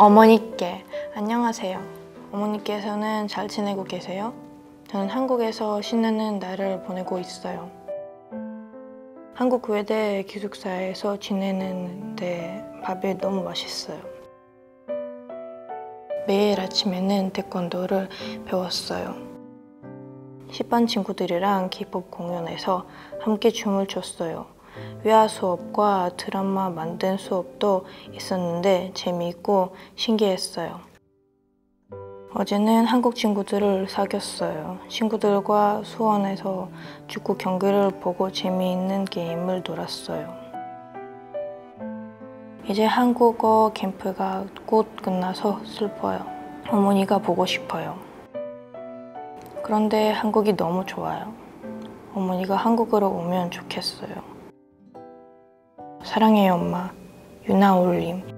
어머니께 안녕하세요. 어머니께서는 잘 지내고 계세요? 저는 한국에서 신나는 날을 보내고 있어요. 한국 외대 기숙사에서 지내는데 밥이 너무 맛있어요. 매일 아침에는 태권도를 배웠어요. 10반 친구들이랑 기법 공연에서 함께 춤을 췄어요. 외화 수업과 드라마 만든 수업도 있었는데 재미있고 신기했어요. 어제는 한국 친구들을 사귀었어요. 친구들과 수원에서 축구 경기를 보고 재미있는 게임을 놀았어요. 이제 한국어 캠프가 곧 끝나서 슬퍼요. 어머니가 보고 싶어요. 그런데 한국이 너무 좋아요. 어머니가 한국으로 오면 좋겠어요. 사랑해요, 엄마. 유나 올림.